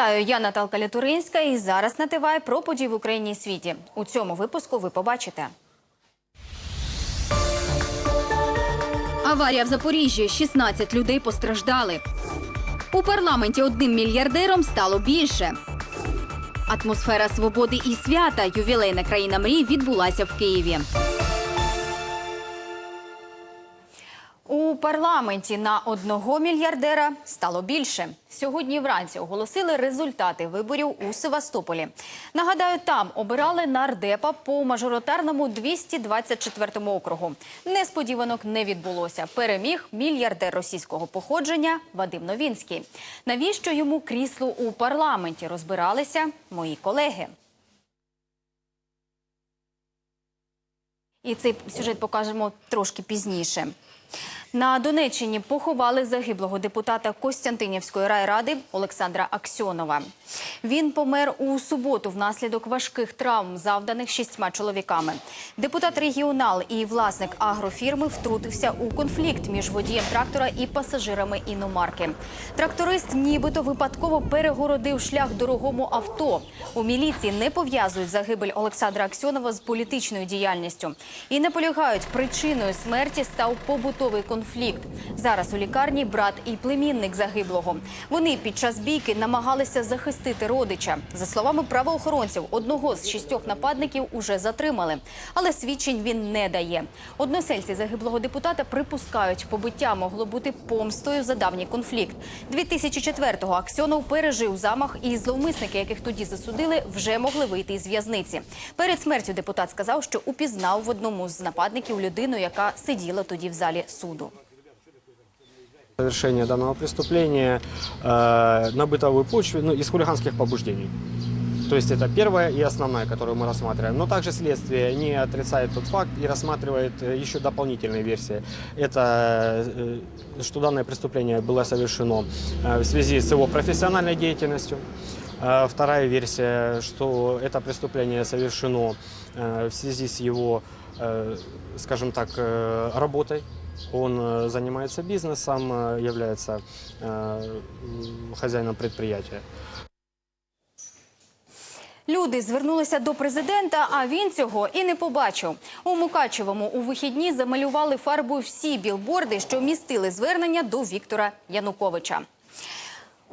Вітаю, я Наталка Лятуринська і зараз на про події в Україні і світі. У цьому випуску ви побачите. Аварія в Запоріжжі. 16 людей постраждали. У парламенті одним мільярдером стало більше. Атмосфера свободи і свята. Ювілейна країна мрій відбулася в Києві. У парламенті на одного мільярдера стало більше. Сьогодні вранці оголосили результати виборів у Севастополі. Нагадаю, там обирали нардепа по мажоритарному 224 округу. Несподіванок не відбулося. Переміг мільярдер російського походження Вадим Новінський. Навіщо йому крісло у парламенті? Розбиралися мої колеги. І цей сюжет покажемо трошки пізніше. На Донеччині поховали загиблого депутата Костянтинівської райради Олександра Аксьонова. Він помер у суботу внаслідок важких травм, завданих шістьма чоловіками. Депутат регіонал і власник агрофірми втрутився у конфлікт між водієм трактора і пасажирами іномарки. Тракторист нібито випадково перегородив шлях дорогому авто. У міліції не пов'язують загибель Олександра Аксьонова з політичною діяльністю і наполягають, причиною смерті став побутовий конфлікт. Зараз у лікарні брат і племінник загиблого. Вони під час бійки намагалися захистити родича. За словами правоохоронців, одного з шістьох нападників уже затримали, але свідчень він не дає. Односельці загиблого депутата припускають, побиття могло бути помстою за давній конфлікт. 2004-го Аксьонов пережив замах, і зловмисники, яких тоді засудили, вже могли вийти із в'язниці. Перед смертю депутат сказав, що упізнав в одному з нападників людину, яка сиділа тоді в залі суду. Совершение данного преступления э, на бытовой почве, ну, из хулиганских побуждений. То есть это первое и основное, которое мы рассматриваем. Но также следствие не отрицает тот факт и рассматривает э, еще дополнительные версии. Это э, что данное преступление было совершено э, в связи с его профессиональной деятельностью. Вторая версия, что это преступление совершено в связи с его, скажем так, работой. Он э, занимается бизнесом, э, является э, м, хозяином предприятия. Люди звернулися до президента, а він цього і не побачив. У Мукачевому у вихідні замалювали фарбою всі білборди, що містили звернення до Віктора Януковича.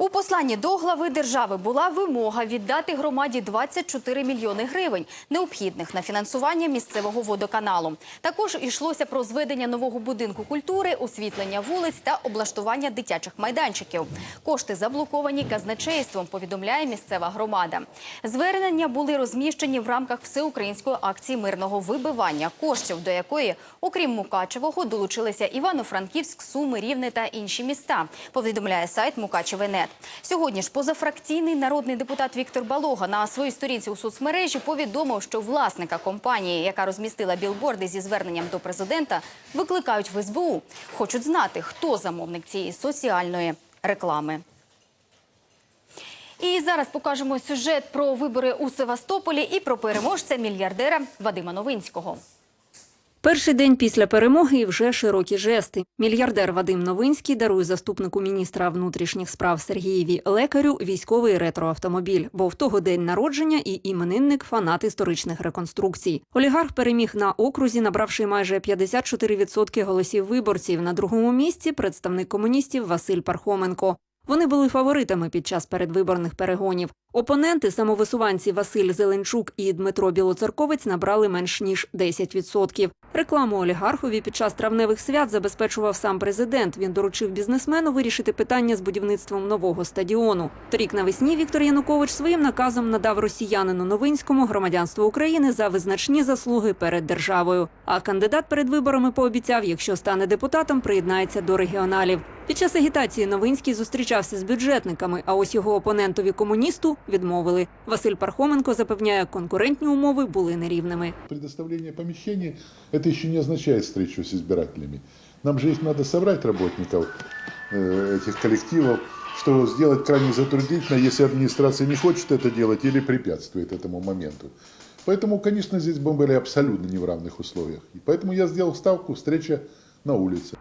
У посланні до глави держави була вимога віддати громаді 24 мільйони гривень, необхідних на фінансування місцевого водоканалу. Також йшлося про зведення нового будинку культури, освітлення вулиць та облаштування дитячих майданчиків. Кошти заблоковані казначейством, повідомляє місцева громада. Звернення були розміщені в рамках всеукраїнської акції мирного вибивання коштів, до якої, окрім Мукачевого, долучилися Івано-Франківськ, Суми, Рівне та інші міста. Повідомляє сайт Мукачеве.нет. Сьогодні ж позафракційний народний депутат Віктор Балога на своїй сторінці у соцмережі повідомив, що власника компанії, яка розмістила білборди зі зверненням до президента, викликають в СБУ. Хочуть знати, хто замовник цієї соціальної реклами. І зараз покажемо сюжет про вибори у Севастополі і про переможця мільярдера Вадима Новинського. Перший день після перемоги і вже широкі жести. Мільярдер Вадим Новинський дарує заступнику міністра внутрішніх справ Сергієві Лекарю військовий ретроавтомобіль, бо в того день народження і іменинник фанат історичних реконструкцій. Олігарх переміг на окрузі, набравши майже 54% голосів виборців. На другому місці представник комуністів Василь Пархоменко. Вони були фаворитами під час передвиборних перегонів. Опоненти, самовисуванці Василь Зеленчук і Дмитро Білоцерковець набрали менш ніж 10%. Рекламу олігархові під час травневих свят забезпечував сам президент. Він доручив бізнесмену вирішити питання з будівництвом нового стадіону. Торік навесні Віктор Янукович своїм наказом надав росіянину Новинському громадянство України за визначні заслуги перед державою. А кандидат перед виборами пообіцяв, якщо стане депутатом, приєднається до регіоналів. Під час агітації Новинський зустрічався з бюджетниками, а ось його опонентові комуністу відмовили. Василь Пархоменко запевняє, конкурентні умови були нерівними. Предоставление помещений – это еще не означает встречу с избирателями. Нам же их надо собрать, работников э, этих коллективов, что сделать крайне затруднительно, если администрация не хочет это делать или препятствует этому моменту. Поэтому, конечно, здесь мы были абсолютно не в равных условиях. И поэтому я сделал ставку встреча на улице.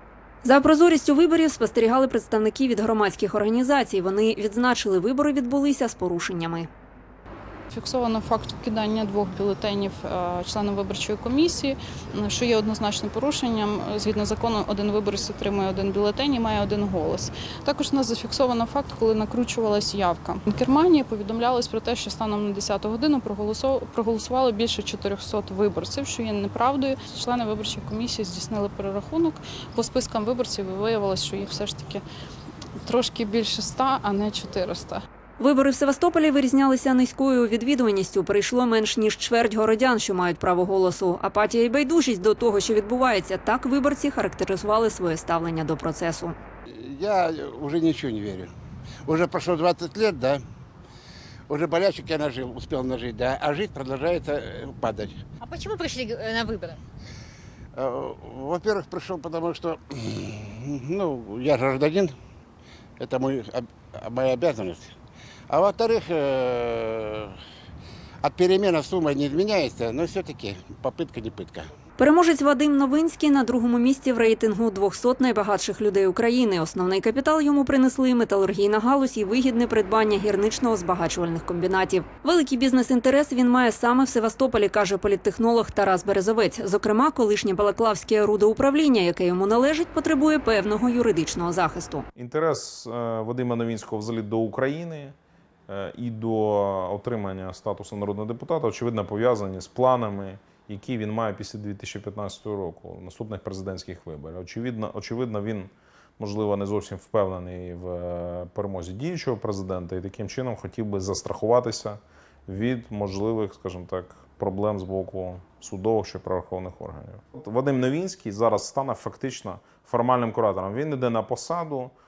За прозорістю виборів спостерігали представники від громадських організацій. Вони відзначили, вибори відбулися з порушеннями. Фіксовано факт кидання двох бюлетенів е, членам виборчої комісії, е, що є однозначним порушенням. Згідно закону, один виборець отримує один бюлетень і має один голос. Також у нас зафіксовано факт, коли накручувалась явка. В Германії повідомлялось про те, що станом на 10 годину проголосувало більше 400 виборців, що є неправдою. Члени виборчої комісії здійснили перерахунок по спискам виборців. Виявилось, що їх все ж таки трошки більше 100, а не 400. Вибори в Севастополі вирізнялися низькою відвідуваністю. Прийшло менш ніж чверть городян, що мають право голосу. Апатія і байдужість до того, що відбувається. Так виборці характеризували своє ставлення до процесу. Я уже ничего не верю. Уже прошло 20 лет, да. Уже болячек я нажил, успел нажить, да. А жизнь продолжает э, падать. А почему пришли э, на выборы? Э, Во-первых, пришел, потому что, ну, я гражданин, это мой, об- моя обязанность. А во-вторых, э, от перемены сумма не изменяется, но все-таки попытка не пытка. Переможець Вадим Новинський на другому місці в рейтингу 200 найбагатших людей України. Основний капітал йому принесли металургійна галузь і вигідне придбання гірничного-збагачувальних комбінатів. Великий бізнес-інтерес він має саме в Севастополі, каже політтехнолог Тарас Березовець. Зокрема, колишнє Балаклавське рудоуправління, яке йому належить, потребує певного юридичного захисту. Інтерес е, Вадима Новінського взагалі до України е, і до отримання статусу народного депутата, очевидно, пов'язані з планами, які він має після 2015 року, наступних президентських виборів. Очевидно, очевидно, він можливо не зовсім впевнений в е, перемозі діючого президента і таким чином хотів би застрахуватися від можливих, скажімо так, проблем з боку судових чи правоохоронних органів. От Вадим Новінський зараз стане фактично формальним куратором. Він йде на посаду е,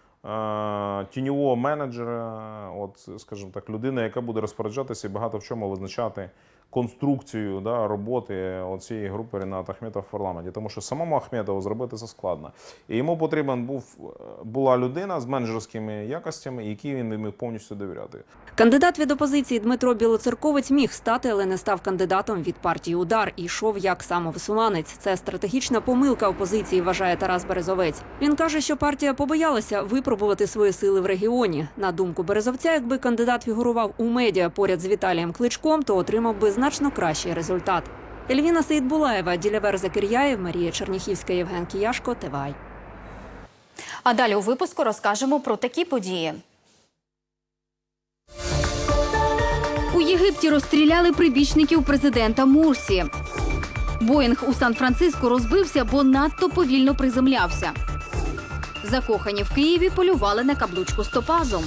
тіньового менеджера, от, скажімо так, людина, яка буде розпоряджатися і багато в чому визначати конструкцію да, роботи цієї групи Ріната Ахметова в парламенті. Тому що самому Ахметову зробити це складно. І йому потрібен був була людина з менеджерськими якостями, якій він міг повністю довіряти. Кандидат від опозиції Дмитро Білоцерковець міг стати, але не став кандидатом від партії Удар і йшов як самовисуванець. Це стратегічна помилка опозиції, вважає Тарас Березовець. Він каже, що партія побоялася випробувати свої сили в регіоні. На думку Березовця, якби кандидат фігурував у медіа поряд з Віталієм Кличком, то отримав би значно кращий результат. Ельвіна Сейдбулаєва, Ділявер Закиряєв, Марія Черніхівська, Євген Кіяшко, Тивай. А далі у випуску розкажемо про такі події. У Єгипті розстріляли прибічників президента Мурсі. Боїнг у Сан-Франциско розбився, бо надто повільно приземлявся. Закохані в Києві полювали на каблучку з топазом.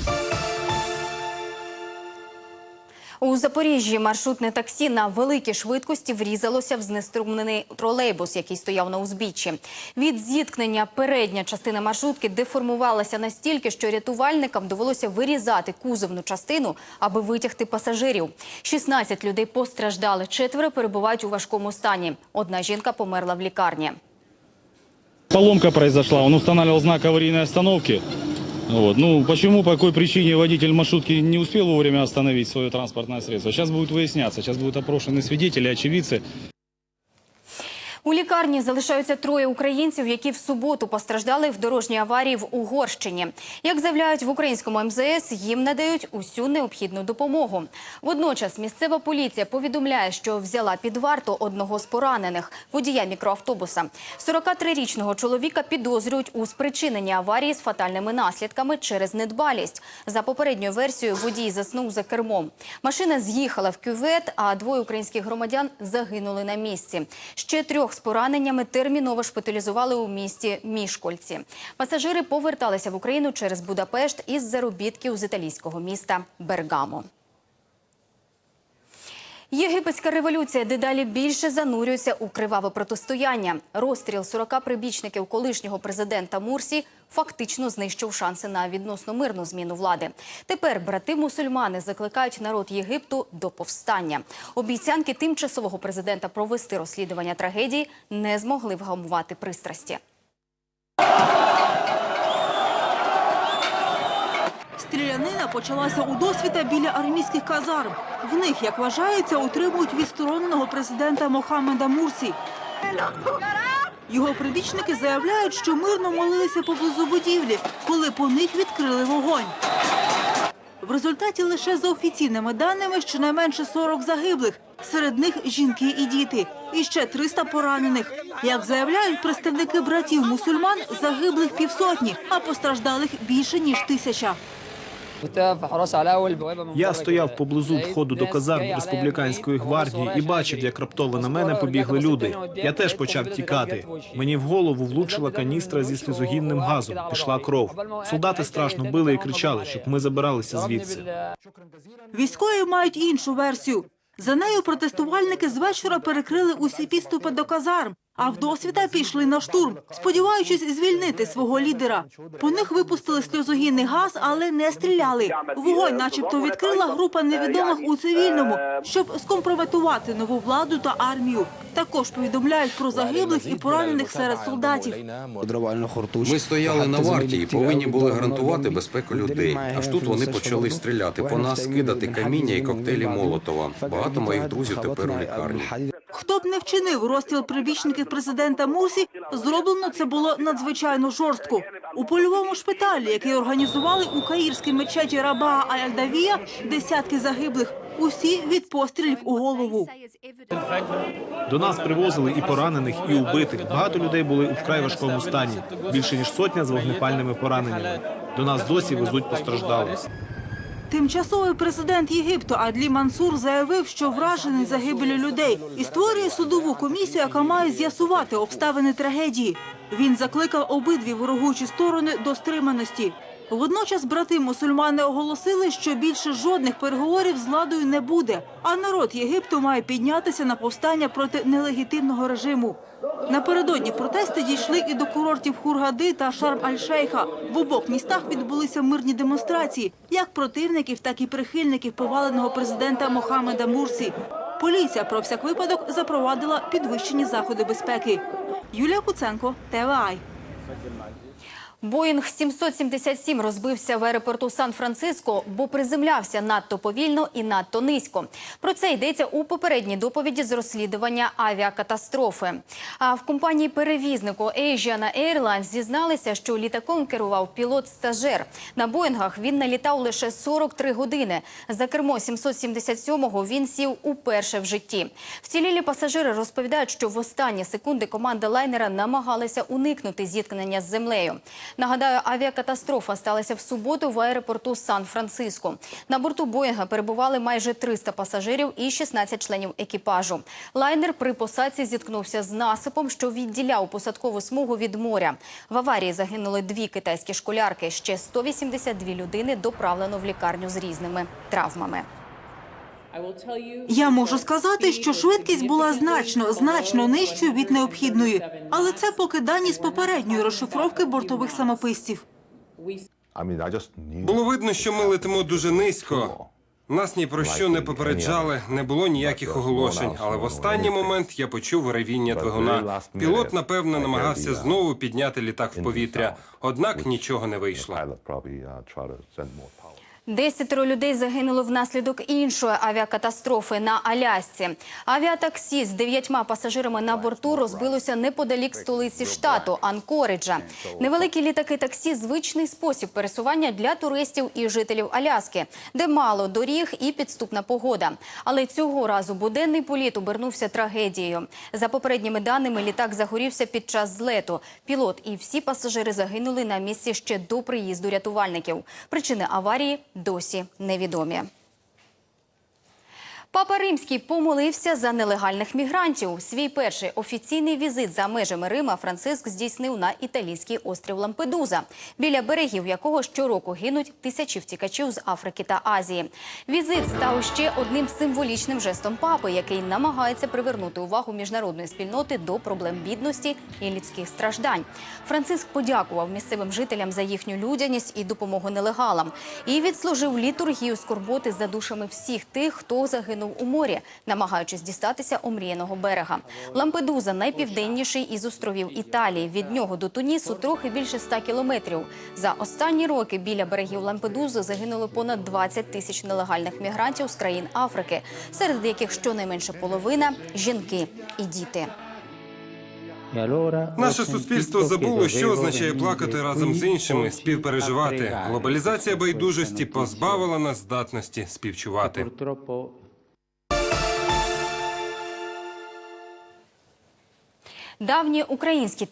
У Запоріжжі маршрутне таксі на великій швидкості врізалося в знеструмлений тролейбус, який стояв на узбіччі. Від зіткнення передня частина маршрутки деформувалася настільки, що рятувальникам довелося вирізати кузовну частину, аби витягти пасажирів. 16 людей постраждали, четверо перебувають у важкому стані. Одна жінка померла в лікарні. Поломка произошла, он устанавливал знак аварийной остановки. Вот. Ну, почему, по какой причине водитель маршрутки не успел вовремя остановить свое транспортное средство? Сейчас будет выясняться, сейчас будут опрошены свидетели, очевидцы. у лікарні залишаються троє українців, які в суботу постраждали в дорожній аварії в Угорщині. Як заявляють в українському МЗС, їм надають усю необхідну допомогу. Водночас місцева поліція повідомляє, що взяла під варту одного з поранених водія мікроавтобуса. 43-річного чоловіка підозрюють у спричиненні аварії з фатальними наслідками через недбалість. За попередньою версією, водій заснув за кермом. Машина з'їхала в кювет, а двоє українських громадян загинули на місці. Ще трьох з пораненнями терміново шпиталізували у місті Мішкольці. Пасажири поверталися в Україну через Будапешт із заробітків з італійського міста Бергамо. Єгипетська революція дедалі більше занурюється у криваве протистояння. Розстріл 40 прибічників колишнього президента Мурсі фактично знищив шанси на відносно мирну зміну влади. Тепер брати-мусульмани закликають народ Єгипту до повстання. Обіцянки тимчасового президента провести розслідування трагедії не змогли вгамувати пристрасті. Стрілянина почалася у досвіта біля армійських казарм. В них, як вважається, утримують відстороненого президента Мохаммеда Мурсі. Його прибічники заявляють, що мирно молилися поблизу будівлі, коли по них відкрили вогонь. В результаті лише за офіційними даними щонайменше 40 загиблих. Серед них жінки і діти. І ще 300 поранених. Як заявляють представники братів мусульман, загиблих півсотні, а постраждалих більше ніж тисяча. Я стояв поблизу входу до казарм республіканської гвардії і бачив, як раптово на мене побігли люди. Я теж почав тікати. Мені в голову влучила каністра зі сльозогінним газом. Пішла кров. Солдати страшно били і кричали, щоб ми забиралися звідси. Військові мають іншу версію. За нею протестувальники з вечора перекрили усі підступи до казарм, а вдосвіта пішли на штурм, сподіваючись звільнити свого лідера. По них випустили сльозогінний газ, але не стріляли. Вогонь, начебто, відкрила група невідомих у цивільному, щоб скомпрометувати нову владу та армію. Також повідомляють про загиблих і поранених серед солдатів. Ми стояли на варті і повинні були гарантувати безпеку людей. Аж тут вони почали стріляти по нас, кидати каміння і коктейлі Молотова. Багато моїх друзів тепер у лікарні. Хто б не вчинив розстріл прибічників президента Мурсі, зроблено це було надзвичайно жорстко. У польовому шпиталі, який організували у каїрській мечеті Рабаа Аль-Алдавія, десятки загиблих. Усі від пострілів у голову. До нас привозили і поранених, і убитих. Багато людей були у вкрай важкому стані. Більше ніж сотня з вогнепальними пораненнями. До нас досі везуть постраждалих. Тимчасовий президент Єгипту Адлі Мансур заявив, що вражений загибелю людей і створює судову комісію, яка має з'ясувати обставини трагедії. Він закликав обидві ворогучі сторони до стриманості. Водночас брати мусульмани оголосили, що більше жодних переговорів з владою не буде, а народ Єгипту має піднятися на повстання проти нелегітимного режиму. Напередодні протести дійшли і до курортів Хургади та Шарм-Аль-Шейха. В обох містах відбулися мирні демонстрації, як противників, так і прихильників поваленого президента Мохамеда Мурсі. Поліція про всяк випадок запровадила підвищені заходи безпеки. Юлія Куценко, ТВАЙ. Боїнг 777 розбився в аеропорту Сан-Франциско, бо приземлявся надто повільно і надто низько. Про це йдеться у попередній доповіді з розслідування авіакатастрофи. А в компанії перевізнику Asiana Airlines зізналися, що літаком керував пілот-стажер. На Боїнгах він налітав лише 43 години. За кермо 777-го він сів уперше в житті. Вцілілі пасажири розповідають, що в останні секунди команда лайнера намагалася уникнути зіткнення з землею. Нагадаю, авіакатастрофа сталася в суботу в аеропорту Сан-Франциско. На борту Боїнга перебували майже 300 пасажирів і 16 членів екіпажу. Лайнер при посадці зіткнувся з насипом, що відділяв посадкову смугу від моря. В аварії загинули дві китайські школярки. Ще 182 людини доправлено в лікарню з різними травмами. Я можу сказати, що швидкість була значно, значно нижчою від необхідної. Але це поки дані з попередньої розшифровки бортових самописців. Було видно, що ми летимо дуже низько. Нас ні про що не попереджали, не було ніяких оголошень. Але в останній момент я почув ревіння двигуна. Пілот, напевно, намагався знову підняти літак в повітря, однак нічого не вийшло. Десятеро людей загинули внаслідок іншої авіакатастрофи на Алясці. Авіатаксі з дев'ятьма пасажирами на борту розбилося неподалік столиці штату Анкориджа. Невеликі літаки таксі звичний спосіб пересування для туристів і жителів Аляски, де мало доріг і підступна погода. Але цього разу буденний політ обернувся трагедією. За попередніми даними, літак загорівся під час злету. Пілот і всі пасажири загинули на місці ще до приїзду рятувальників. Причини аварії досі невідомі. Папа Римський помолився за нелегальних мігрантів. Свій перший офіційний візит за межами Рима Франциск здійснив на італійський острів Лампедуза, біля берегів якого щороку гинуть тисячі втікачів з Африки та Азії. Візит став ще одним символічним жестом папи, який намагається привернути увагу міжнародної спільноти до проблем бідності і людських страждань. Франциск подякував місцевим жителям за їхню людяність і допомогу нелегалам і відслужив літургію скорботи за душами всіх тих, хто загинув у морі, намагаючись дістатися омріяного берега. Лампедуза найпівденніший із островів Італії. Від нього до Тунісу трохи більше 100 кілометрів. За останні роки біля берегів Лампедузи загинуло понад 20 тисяч нелегальних мігрантів з країн Африки, серед яких щонайменше половина жінки і діти. Наше суспільство забуло, що означає плакати разом з іншими, співпереживати. Глобалізація байдужості позбавила нас здатності співчувати. Давні українські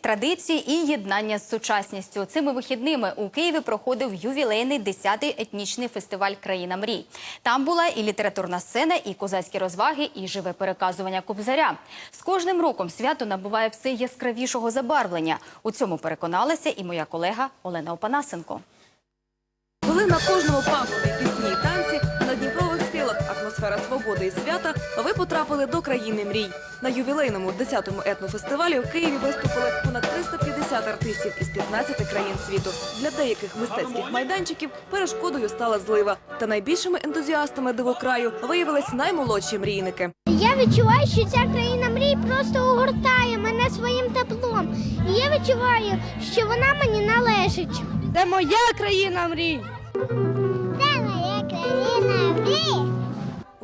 традиції і єднання з сучасністю. Цими вихідними у Києві проходив ювілейний 10-й етнічний фестиваль Країна мрій. Там була і літературна сцена, і козацькі розваги, і живе переказування кобзаря. З кожним роком свято набуває все яскравішого забарвлення. У цьому переконалася і моя колега Олена Опанасенко. Коли на кожному пагорбі атмосфера свободи і свята, ви потрапили до країни мрій. На ювілейному 10-му етнофестивалі в Києві виступили понад 350 артистів із 15 країн світу. Для деяких мистецьких майданчиків перешкодою стала злива. Та найбільшими ентузіастами дивокраю виявились наймолодші мрійники. Я відчуваю, що ця країна мрій просто огортає мене своїм теплом. І я відчуваю, що вона мені належить. Це моя країна мрій. Це моя країна мрій.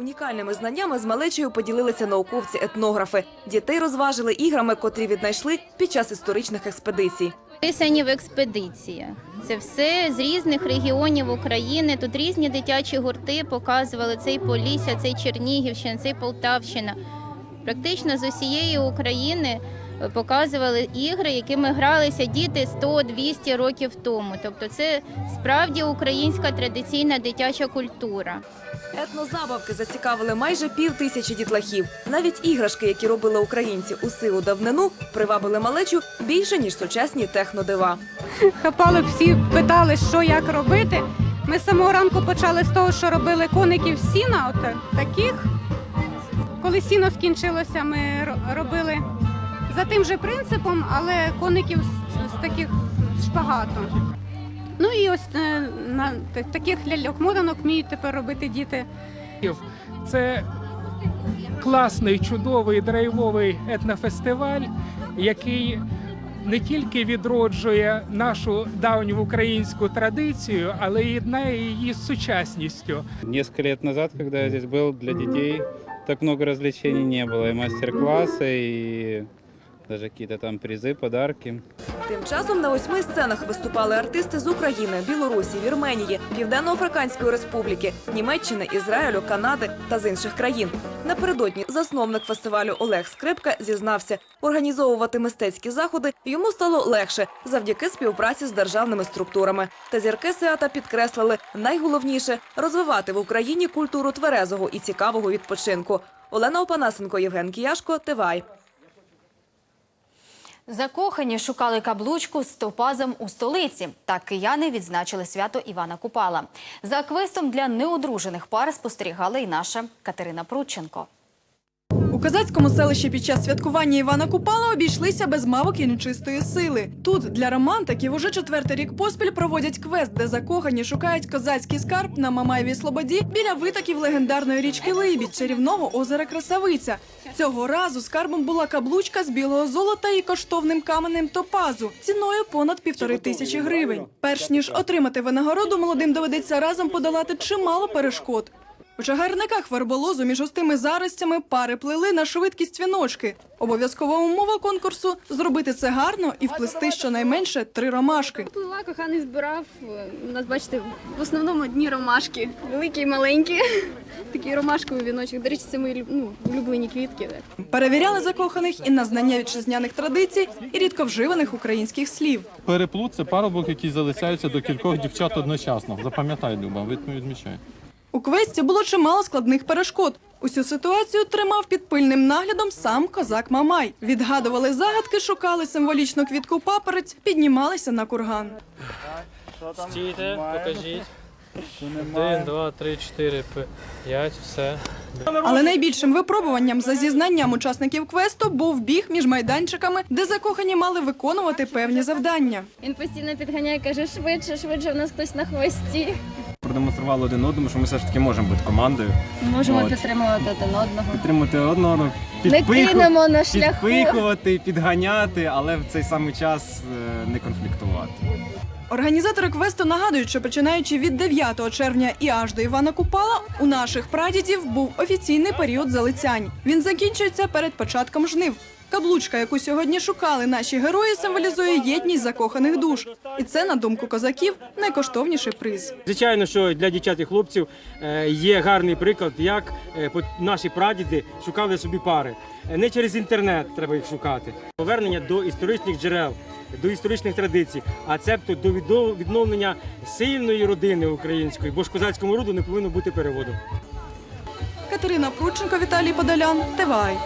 Унікальними знаннями з малечею поділилися науковці-етнографи. Дітей розважили іграми, котрі віднайшли під час історичних експедицій. Писані в експедиціях. Це все з різних регіонів України. Тут різні дитячі гурти показували цей Полісся, цей Чернігівщина, цей Полтавщина. Практично з усієї України е, показували ігри, якими гралися діти 100-200 років тому. Тобто, це справді українська традиційна дитяча культура. Етнозабавки зацікавили майже пів тисячі дітлахів. Навіть іграшки, які робили українці у силу давнину, привабили малечу більше ніж сучасні технодива. Хапали всі, питали, що як робити. Ми з самого ранку почали з того, що робили коників сіна, от таких. Коли сіно скінчилося, ми робили за тим же принципом, але коників з, таких шпагату. Ну і ось е, на та- таких ляльок мотанок вміють тепер робити діти. Це класний, чудовий, драйвовий етнофестиваль, який не тільки відроджує нашу давню українську традицію, але й єднає її з сучасністю. Несколько лет назад, когда я здесь был, для детей так много развлечений не было. И мастер-классы, и даже какие-то там призы, подарки. Тим часом на восьми сценах виступали артисти з України, Білорусі, Вірменії, Південно-Африканської Республіки, Німеччини, Ізраїлю, Канади та з інших країн. Напередодні засновник фестивалю Олег Скрипка зізнався, організовувати мистецькі заходи йому стало легше завдяки співпраці з державними структурами. Та зірки свята підкреслили найголовніше розвивати в Україні культуру тверезого і цікавого відпочинку. Олена Опанасенко, Євген Кіяшко, Тивай. Закохані шукали каблучку з топазом у столиці. Так кияни відзначили свято Івана Купала. За квестом для неодружених пар спостерігала і наша Катерина Прудченко. Козацькому селищі під час святкування Івана Купала обійшлися без мавок і нечистої сили. Тут для романтиків уже четвертий рік поспіль проводять квест, де закохані шукають козацький скарб на Мамаєвій Слободі біля витоків легендарної річки Либідь, чарівного озера Красавиця. Цього разу скарбом була каблучка з білого золота і коштовним каменем топазу ціною понад півтори тисячі гривень. Перш ніж отримати винагороду, молодим доведеться разом подолати чимало перешкод. У чагарниках верболозу між густими заростями пари плели на швидкість віночки. Обов'язкова умова конкурсу зробити це гарно і вплести щонайменше три ромашки. Плила, коханий збирав. У нас, бачите, в основному одні ромашки. Великі і маленькі. Такий ромашковий віночок. До речі, це мої ну, улюблені квітки. Перевіряли закоханих і на знання вітчизняних традицій і рідковживаних українських слів. Переплут це парубок, який залицяється до кількох дівчат одночасно. Запам'ятай, Люба, відмічай. У квесті було чимало складних перешкод. Усю ситуацію тримав під пильним наглядом сам козак Мамай. Відгадували загадки, шукали символічну квітку папорець, піднімалися на курган. Стійте, покажіть. Один, два, три, чотири, п'ять, все. Але найбільшим випробуванням за зізнанням учасників квесту був біг між майданчиками, де закохані мали виконувати певні завдання. Він постійно підганяє, каже, швидше, швидше, в нас хтось на хвості. Продемонстрували один одному, що ми все ж таки можемо бути командою. Можемо От. підтримувати один одного. Підтримати одного, Не кинемо на шляху. підганяти, але в цей самий час е, не конфліктувати. Організатори квесту нагадують, що починаючи від 9 червня і аж до Івана Купала, у наших прадідів був офіційний період залицянь. Він закінчується перед початком жнив. Каблучка, яку сьогодні шукали наші герої, символізує єдність закоханих душ. І це, на думку козаків, найкоштовніший приз. Звичайно, що для дівчат і хлопців е, є гарний приклад, як е, наші прадіди шукали собі пари. Е, Не через інтернет треба їх шукати. Повернення до історичних джерел, до історичних традицій, а цебто до відновлення сильної родини української, бо ж козацькому роду не повинно бути переводу. Катерина Прудченко, Віталій Подолян, ТВАЙ.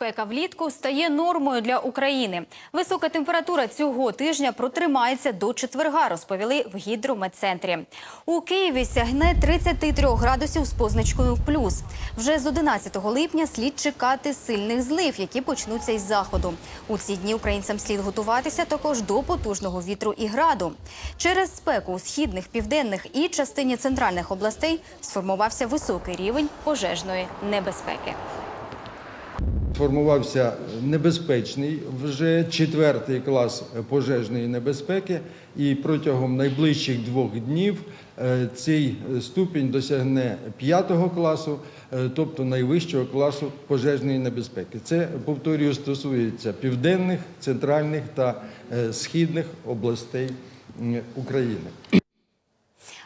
Спека влітку стає нормою для України. Висока температура цього тижня протримається до четверга, розповіли в гідрометцентрі. У Києві сягне 33 градусів з позначкою плюс. Вже з 11 липня слід чекати сильних злив, які почнуться із заходу. У ці дні українцям слід готуватися також до потужного вітру і граду. Через спеку у східних, південних і частині центральних областей сформувався високий рівень пожежної небезпеки. Сформувався небезпечний вже четвертий клас пожежної небезпеки, і протягом найближчих двох днів е, цей ступінь досягне п'ятого класу, е, тобто найвищого класу пожежної небезпеки. Це повторюю стосується південних, центральних та е, східних областей України.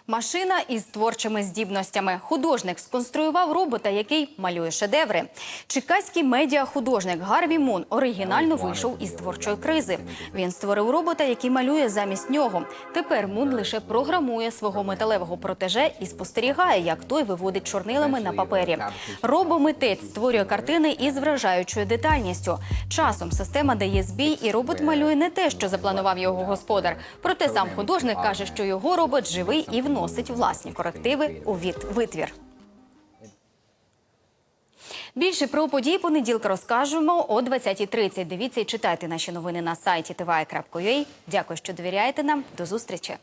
Машина із творчими здібностями. Художник сконструював робота, який малює шедеври. Чекаський медіахудожник Гарві Мун оригінально вийшов із творчої кризи. Він створив робота, який малює замість нього. Тепер Мун лише програмує свого металевого протеже і спостерігає, як той виводить чорнилами на папері. Робомитець створює картини із вражаючою детальністю. Часом система дає збій, і робот малює не те, що запланував його господар. Проте сам художник каже, що його робот живий і вносить власні корективи у витвір. Більше про події понеділка розкажемо о 20.30. Дивіться і читайте наші новини на сайті tvi.ua. Дякую, що довіряєте нам. До зустрічі.